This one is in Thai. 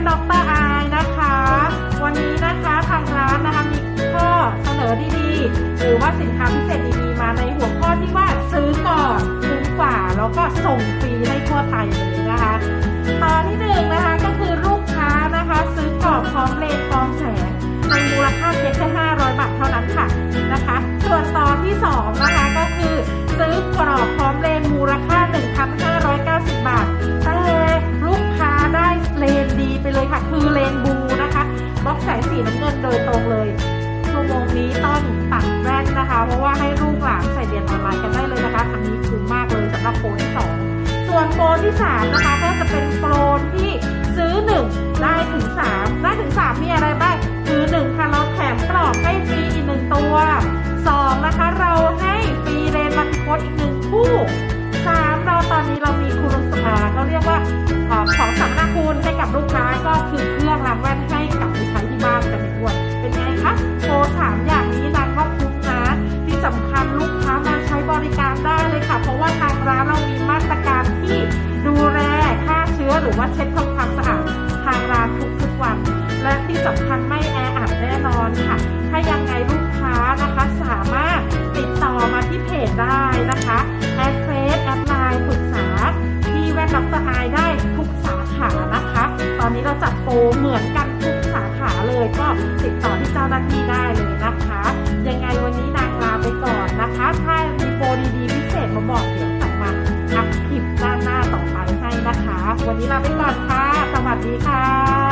นดรอกเตอร์ไอนะคะ วันนี้นะคะทางร้านนะคะมีข้อเสนอดีๆ หรือว่าสินค้าพิเศษดี น้ำเงินโดยตรงเลยชั่วโมงนี้ต้องตัดแว่นนะคะ เพราะว่าให้ลูกหลานใส่เรียนออนไลน์กันได้เลยนะคะอันนี้คุ้มมากเลยสำหรับโปรที่สองส่วนโปรที่สามนะคะก็จะเป็นโปรที่ซื้อหนึ่งได้ถึงสามได้ถึงสามมีอะไรบ้างคือหนึ่งค่ะเราแถมกรอบให้ฟรีอีกหนึ่งตัวสองนะคะเราให้ฟรีเลนส์มัลติโพสอีกหนึ่งคู่สามเราตอนนี้เรามีคุณสมบัติเขาเรียกว่าของสัมมนาคุณให้กับลูก ว่าเช็ดทำความสะอาดทางร้านทุกๆวัน และที่สำคัญไม่แออัดแน่นอนค่ะ ถ้ายังไงลูกค้านะคะสามารถติดต่อมาที่เพจได้นะคะแอดเฟซแอดไลน์ปรึกษาที่แว่นดรไอได้ทุกสาขานะคะ ตอนนี้เราจัดโปรเหมือนกันทุกสาขาเลยก็ติดต่อที่เจ้าหน้าที่ได้เลยนะคะ นี้ลาไปก่อนค่ะ สวัสดีค่ะ